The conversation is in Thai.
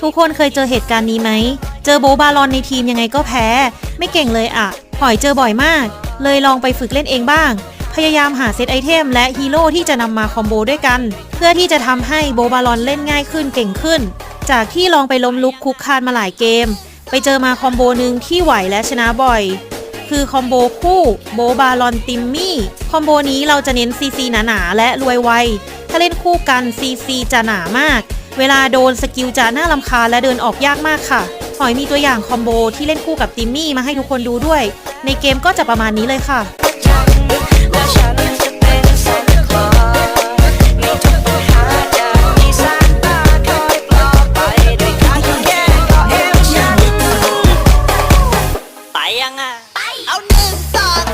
ทุกคนเคยเจอเหตุการณ์นี้ไหม เจอโบบาลอนในทีมยังไงก็แพ้ ไม่เก่งเลยอะหอยเจอบ่อยมาก เลยลองไปฝึกเล่นเองบ้าง พยายามหาเซตไอเทมและฮีโร่ที่จะนำมาคอมโบด้วยกัน เพื่อที่จะทำให้โบบาลอนเล่นง่ายขึ้นเก่งขึ้น จากที่ลองไปล้มลุกคุกคานมาหลายเกม ไปเจอมาคอมโบหนึ่งที่ไหวและชนะบ่อย คือคอมโบคู่โบบาลอนติมมี่ คอมโบนี้เราจะเน้นซีซีหนาๆและรวยไว ถ้าเล่นคู่กันซีซีจะหนามาก เวลาโดนสกิลจะน่าลำคาและเดินออกยากมากค่ะหอยมีตัวอย่างคอมโบที่เล่นคู่กับติมมี่มาให้ทุกคนดูด้วย ในเกมก็จะประมาณนี้เลยค่ะไปยังอะเอาหนึ่งสอง